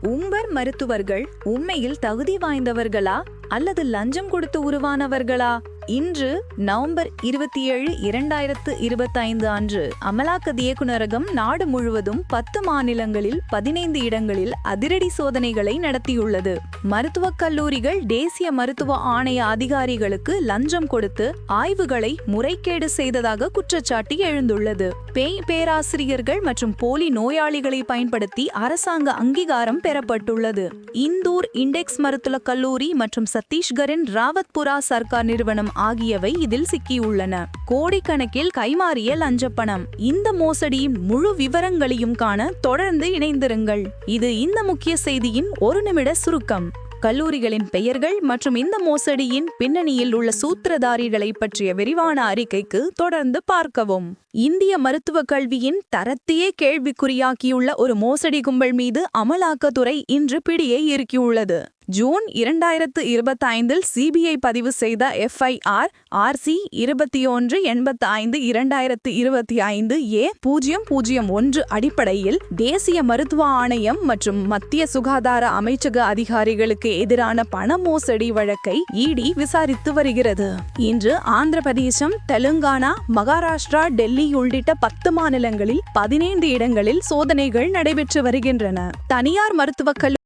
உம்பர் மருத்துவர்கள் உண்மையில் தகுதி வாய்ந்தவர்களா அல்லது லஞ்சம் கொடுத்து உருவானவர்களா? இன்று நவம்பர் இருபத்தி ஏழு இரண்டாயிரத்து இருபத்தைந்து அன்று அமலாக்க இயக்குநரகம் நாடு முழுவதும் பத்து மாநிலங்களில் பதினைந்து இடங்களில் அதிரடி சோதனைகளை நடத்தியுள்ளது. மருத்துவக் கல்லூரிகள் தேசிய மருத்துவ ஆணைய அதிகாரிகளுக்கு லஞ்சம் கொடுத்து ஆய்வுகளை முறைகேடு செய்ததாக குற்றச்சாட்டு எழுந்துள்ளது. பேய் பேராசிரியர்கள் மற்றும் போலி நோயாளிகளை பயன்படுத்தி அரசாங்க அங்கீகாரம் பெறப்பட்டுள்ளது. இந்தூர் இண்டெக்ஸ் மருத்துவக் கல்லூரி மற்றும் சத்தீஸ்கரின் ராவத்புரா சர்க்கார் நிறுவனம் ஆகியவை இதில் சிக்கியுள்ளன. கோடிக்கணக்கில் கைமாறிய லஞ்சப்பணம். இந்த மோசடியின் முழு விவரங்களையும் காண தொடர்ந்து இணைந்திருங்கள். இது இந்த முக்கிய செய்தியின் ஒரு நிமிட சுருக்கம். கல்லூரிகளின் பெயர்கள் மற்றும் இந்த மோசடியின் பின்னணியில் உள்ள சூத்திரதாரிகளை பற்றிய விரிவான அறிக்கைக்கு தொடர்ந்து பார்க்கவும். இந்திய மருத்துவக் கல்வியின் தரத்தையே கேள்விக்குறியாக்கியுள்ள ஒரு மோசடி கும்பல் மீது அமலாக்கத்துறை இன்று பிடியை இறுக்கியுள்ளது. ஜூன் இரண்டாயிரத்து இருபத்தைந்தில் சிபிஐ பதிவு செய்த எஃப்ஐஆர் ஆர்சி இருபத்தி ஒன்று எண்பத்தி ஐந்து இரண்டாயிரத்து இருபத்தி ஐந்து ஏ பூஜ்ஜியம் பூஜ்ஜியம் ஒன்று அடிப்படையில் தேசிய மருத்துவ ஆணையம் மற்றும் மத்திய சுகாதார அமைச்சக அதிகாரிகளுக்கு எதிரான பண மோசடி வழக்கை இடி விசாரித்து வருகிறது. இன்று ஆந்திர பிரதேசம் தெலுங்கானா மகாராஷ்டிரா டெல்லி உள்ளிட்ட பத்து மாநிலங்களில் பதினைந்து இடங்களில் சோதனைகள் நடைபெற்று வருகின்றன. தனியார் மருத்துவக் கல்லூரி